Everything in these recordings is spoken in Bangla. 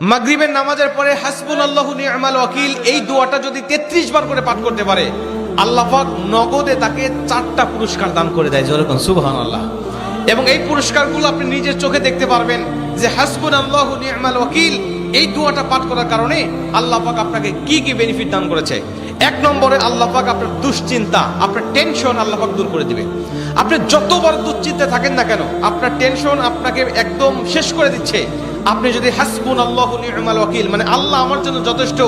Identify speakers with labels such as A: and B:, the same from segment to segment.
A: মাগরিবের নামাজের পরে হাসবুল আল্লাহ নি'মাল ওয়াকিল এই দোয়াটা যদি তেত্রিশ বার করে পাঠ করতে পারে আল্লাহফাক নগদে তাকে চারটা পুরস্কার দান করে দেয় যেরকম সুবহান আল্লাহ এবং এই পুরস্কারগুলো আপনি নিজের চোখে দেখতে পারবেন যে হাসবুল আল্লাহ নি'মাল ওয়াকিল এই দোয়াটা পাঠ করার কারণে আল্লাহ আপনাকে কি কি বেনিফিট দান করেছে। এক নম্বরে আল্লাহ আপনার দুশ্চিন্তা, আপনার টেনশন আল্লাহ দূর করে দিবে। আপনি যত বড় দুশ্চিন্তা থাকেন না কেন, আপনার টেনশন আপনাকে একদম শেষ করে দিচ্ছে। আপনি যদি হাসবুন আল্লাহ নি'মাল ওয়াকিল মানে আল্লাহ আমার জন্য যথেষ্ট,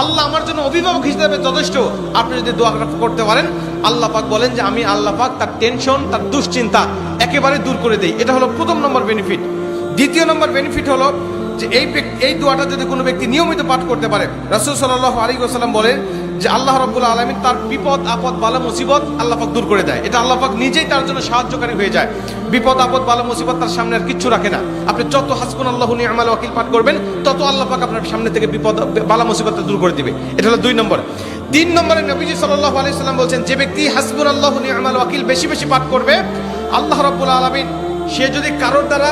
A: আল্লাহ আমার জন্য অভিভাবক হিসেবে যথেষ্ট, আপনি যদি দোয়া করতে পারেন, আল্লাহ পাক বলেন যে, আমি আল্লাহ পাক তার টেনশন তার দুশ্চিন্তা একেবারে দূর করে দেই। এটা হলো প্রথম নম্বর বেনিফিট দ্বিতীয় নম্বর বেনিফিট হলো যে, এই এই দোয়াটা যদি কোনো ব্যক্তি নিয়মিত পাঠ করতে পারে, রাসূল আলাইহি ওয়াসাল্লাম বলেন যে আল্লাহ রাব্বুল আলামিন তার বিপদ, আপদ, বালা মুসিবত আল্লাহ পাক দূর করে দেয়। এটা আল্লাহ পাক নিজেই তার জন্য সাহায্যকারী হয়ে যায়। বিপদ, আপদ, বালা মুসিবত তার সামনে আর কিচ্ছু রাখে না। আপনি যত হাসবুন আল্লাহু নি'মাল ওয়াকিল পাঠ করবেন, তত আল্লাহ পাক আপনার সামনে থেকে বিপদ, বালা মুসিবত দূর করে দিবে। এটা হলো দুই নম্বর। তিন নম্বরে নবীজি সাল্লাল্লাহু আলাইহি সাল্লাম বলছেন, যে ব্যক্তি হাসবুন আল্লাহু আমাল ওয়াকিল বেশি বেশি পাঠ করবে, আল্লাহ রাব্বুল আলামিন, সে যদি কারোর দ্বারা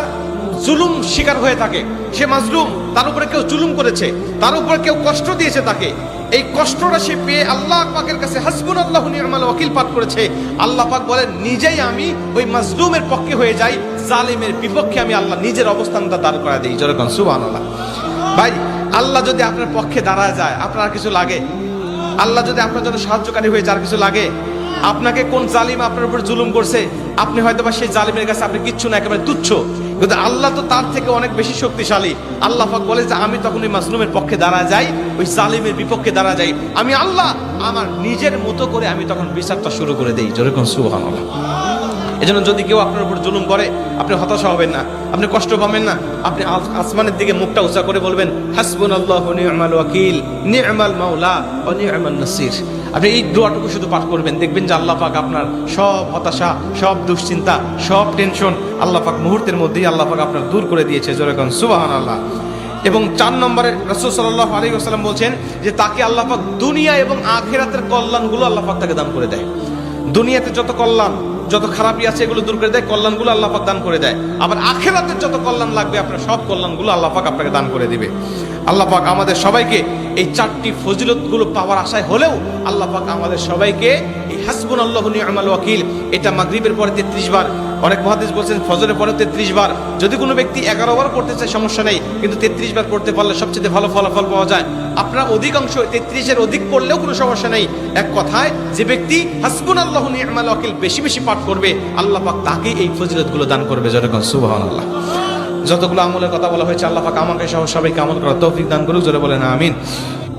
A: জুলুম শিকার হয়ে থাকে, সে মাজলুম, তার উপরে কেউ জুলুম করেছে, তার উপরে কেউ কষ্ট দিয়েছে তাকে এই কষ্টটা সে পেয়ে আল্লাহ পাকের কাছে হাসবুন আল্লাহ নির্মাল ওকিল পাঠ করেছে। আল্লাহ পাক বলেন, নিজেই আমি ওই মাজলুমের পক্ষে হয়ে যাই, জালিমের বিপক্ষে আমি আল্লাহ নিজের অবস্থানটা দাঁড় করা দিই। যেরকম সুবান আল্লাহ ভাই, আল্লাহ যদি আপনার পক্ষে দাঁড়া যায়, আপনার কিছু লাগে? আল্লাহ যদি আপনার জন্য সাহায্যকারী হয়ে যার কিছু লাগে? আপনাকে কোন জালিম আপনার উপর জুলুম করছে? আপনি হয়তো বা সেই জালিমের কাছে আপনি কিচ্ছু না, একেবারে তুচ্ছ। কিন্তু আল্লাহ তো তার থেকে অনেক বেশি শক্তিশালী। আল্লাহ বলে যে, আমি তখন ওই মাসলুমের পক্ষে দাঁড়া যাই, ওই জালিমের বিপক্ষে দাঁড়া যাই। আমি আল্লাহ আমার নিজের মতো করে আমি তখন বিচারটা শুরু করে দিই। যেরকম সুহান এজন্য যদি কেউ আপনার উপর জুলুম করে, আপনি হতাশা হবেন না, আপনি কষ্ট পাবেন না, আপনি আস- আসমানের দিকে মুখটা উঁচা করে বলবেন হাসবুন আল্লাহ নি'মাল ওয়াকিল নি'মাল মাওলা ও নি'মাল নাসির। আপনি এই দোয়াটুকু শুধু পাঠ করবেন, দেখবেন যে আল্লাহ পাক আপনার সব হতাশা, সব দুশ্চিন্তা, সব টেনশন আল্লাহ পাক মুহূর্তের মধ্যেই আল্লাহ পাক আপনার দূর করে দিয়েছে যেরকম সুবাহান আল্লাহ এবং চার নম্বরে রসুল সাল্লাহ আলী আসাল্লাম বলছেন যে তাকে আল্লাহ পাক দুনিয়া এবং আখেরাতের কল্যাণগুলো আল্লাহ পাক তাকে দান করে দেয়। দুনিয়াতে যত কল্যাণ যত খারাপই আছে এগুলো দূর করে দেয়, কল্যাণগুলো আল্লাহ পাক দান করে দেয়। আবার আখেরাতের যত কল্যাণ লাগবে, আপনার সব কল্যাণগুলো আল্লাহ পাক আপনাকে দান করে দিবে। আল্লাহ পাক আমাদের সবাইকে এই চারটি ফজিলতগুলো পাওয়ার আশায় হলেও আল্লাহ পাক আমাদের সবাইকে এই হাসবুন আল্লাহ নি'মাল ওয়াকিল এটা মাগরিবের পরে তেত্রিশ বার। অনেক মহাদিস বলছেন ফজরের পরে তেত্রিশ বার। যদি কোনো ব্যক্তি এগারো বার পড়তে চায়, সমস্যা নেই, কিন্তু তেত্রিশ বার পড়তে পারলে সবচেয়ে ভালো ফলাফল পাওয়া যায়। আপনার অধিকাংশ তেত্রিশের অধিক পড়লেও কোনো সমস্যা নেই। এক কথায়, যে ব্যক্তি হাসবুন আল্লাহ নি'মাল ওয়াকিল বেশি বেশি পাঠ করবে, আল্লাহ পাক তাকে এই ফজিলতগুলো দান করবে যেরকম সুবহানাল্লাহ। যতগুলো আমলের কথা বলা হয়েছে, আল্লাহ আমাকে সহ সবাইকে আমল করার তৌফিক দান করুক, জোরে বলেন, আমিন।